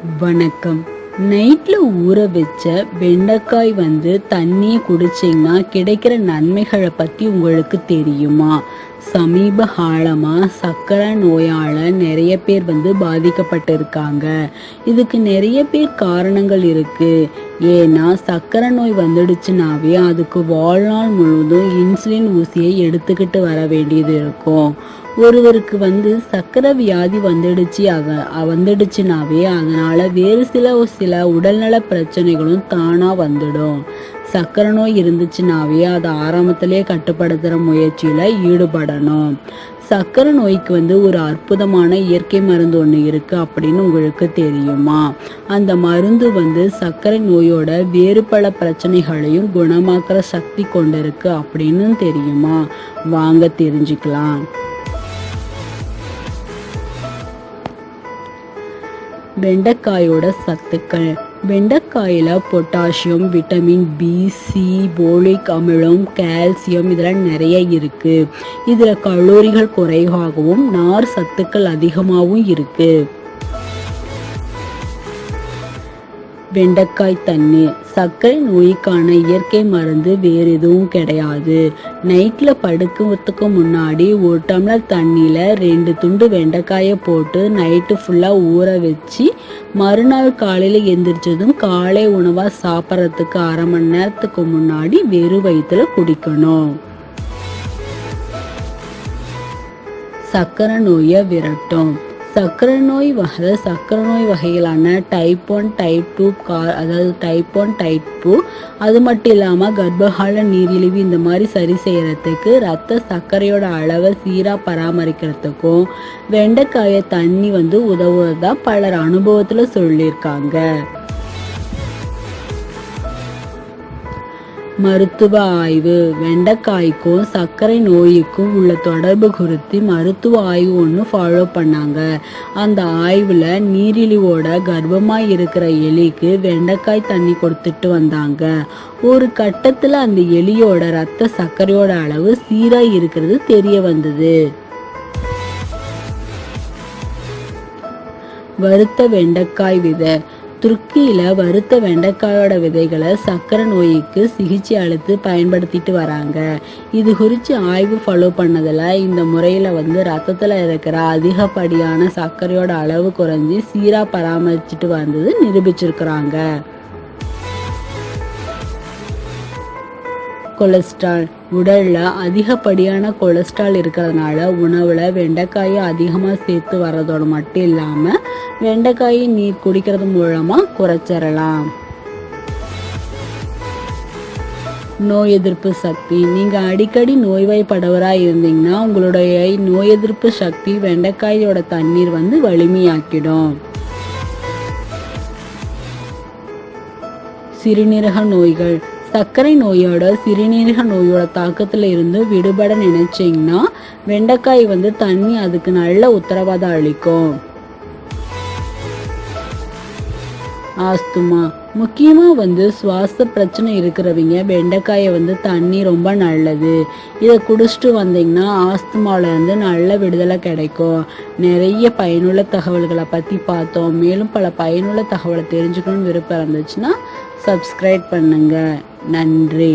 வணக்கம். நைட்டில் ஊற வச்ச வெண்டைக்காய் வந்து தண்ணியை குடிச்சிங்கன்னா கிடைக்கிற நன்மைகளை பற்றி உங்களுக்கு தெரியுமா? சமீப காலமாக சர்க்கரை நோயால் நிறைய பேர் வந்து பாதிக்கப்பட்டிருக்காங்க. இதுக்கு நிறைய பேர் காரணங்கள் இருக்குது ஏன்னா சர்க்கரை நோய் வந்துடுச்சுனாவே அதுக்கு வாழ்நாள் முழுவதும் இன்சுலின் ஊசியை எடுத்துக்கிட்டு வர வேண்டியது இருக்கும். ஒருவருக்கு வந்து சக்கரை வியாதி வந்துடுச்சு. அக வந்துடுச்சுனாவே அதனால் வேறு சில சில உடல்நல பிரச்சனைகளும் தானாக வந்துடும். சர்க்கரை நோய் இருந்துச்சுனாவே அதை ஆரம்பத்திலே கட்டுப்படுத்துகிற முயற்சியில் ஈடுபடணும். சர்க்கரை நோய்க்கு வந்து ஒரு அற்புதமான இயற்கை மருந்து ஒன்று இருக்குது அப்படின்னு உங்களுக்கு தெரியுமா? அந்த மருந்து வந்து சர்க்கரை நோயோட வேறு பல பிரச்சனைகளையும் குணமாக்குற சக்தி கொண்டிருக்கு அப்படின்னு தெரியுமா? வாங்க தெரிஞ்சுக்கலாம். வெண்டைக்காயோட சத்துக்கள். வெண்டைக்காயில் potassium vitamin B C folic அமிலம் கால்சியம் இதெல்லாம் நிறைய இருக்குது இதில் கலோரிகள் குறைவாகவும் நார் சத்துக்கள் அதிகமாகவும் இருக்குது வெண்டைக்காய் தண்ணீர் சர்க்கரை நோய்க்கான இயற்கை மருந்து வேறு எதுவும் கிடையாது. நைட்டில் படுக்கிறதுக்கு முன்னாடி ஒரு டம்ளர் தண்ணியில் ரெண்டு துண்டு வெண்டைக்காயை போட்டு நைட்டு ஃபுல்லாக ஊற வச்சு மறுநாள் காலையில் எந்திரிச்சதும் காலை உணவாக சாப்பிட்றதுக்கு அரை மணி நேரத்துக்கு முன்னாடி வெறும் வயிற்றுல குடிக்கணும். சர்க்கரை நோயை விரட்டும். சர்க்கரை நோய் வகை சர்க்கரை நோய் வகைகளான டைப் ஒன் டைப் டூ கா அதாவது டைப் ஒன் டைப் டூ அது மட்டும் இல்லாமல் கர்ப்பகால நீரிழிவு இந்த மாதிரி சரி செய்கிறதுக்கு ரத்த சர்க்கரையோட அளவை சீராக பராமரிக்கிறதுக்கும் வெண்டைக்காயை தண்ணி வந்து உதவுவதா பலர் அனுபவத்தில் சொல்லியிருக்காங்க. மருத்துவ ஆய்வு வெண்டைக்காய்க்கும் சர்க்கரை நோய்க்கும் உள்ள தொடர்பு குறித்து மருத்துவ ஆய்வு ஒன்று ஃபாலோ பண்ணாங்க. அந்த ஆய்வில் நீரிழிவோட கர்ப்பமாக இருக்கிற எலிக்கு வெண்டைக்காய் தண்ணி கொடுத்துட்டு வந்தாங்க. ஒரு கட்டத்தில் அந்த எலியோட ரத்த சர்க்கரையோட அளவு சீராக இருக்கிறது தெரிய வந்தது. வறுத்த வெண்டைக்காய் விதை. துருக்கியில் வறுத்த வெண்டைக்காயோட விதைகளை சர்க்கரை நோய்க்கு சிகிச்சை அளித்து பயன்படுத்திட்டு வராங்க. இது குறித்து ஆய்வு ஃபாலோ பண்ணதில் இந்த முறையில் வந்து ரத்தத்தில் இருக்கிற அதிகப்படியான சர்க்கரையோட அளவு குறைஞ்சி சீராக பராமரிச்சுட்டு வந்தது நிரூபிச்சிருக்கிறாங்க. கொலஸ்ட்ரால். உடலில் அதிகப்படியான கொலஸ்ட்ரால் இருக்கிறதுனால உணவில் வெண்டைக்காயை அதிகமாக சேர்த்து வர்றதோடு மட்டும் இல்லாமல் வெண்டைக்காயை நீர் குடிக்கிறது மூலமாக குறைச்சிடலாம் நோய் எதிர்ப்பு சக்தி. நீங்கள் அடிக்கடி நோய்வாய்ப்படவராக இருந்தீங்கன்னா உங்களுடைய நோய் எதிர்ப்பு சக்தி வெண்டைக்காயோட தண்ணீர் வந்து வலிமையாக்கிடும். சிறுநீரக நோய்கள். சர்க்கரை நோயோட சிறுநீரக நோயோட தாக்கத்தில் இருந்து விடுபட நினைச்சிங்கன்னா வெண்டைக்காய் வந்து தண்ணி அதுக்கு நல்ல உத்தரவாதம் அளிக்கும். ஆஸ்துமா. முக்கியமாக வந்து சுவாச பிரச்சனை இருக்கிறவங்க வெண்டைக்காயை வந்து தண்ணி ரொம்ப நல்லது. இதை குடிச்சிட்டு வந்தீங்கன்னா ஆஸ்துமாவிலேருந்து நல்ல விடுதலை கிடைக்கும். நிறைய பயனுள்ள தகவல்களை பற்றி பார்த்தோம். மேலும் பல பயனுள்ள தகவலை தெரிஞ்சுக்கணும்னு விருப்பம் இருந்துச்சுன்னா சப்ஸ்கிரைப் பண்ணுங்கள் நன்றி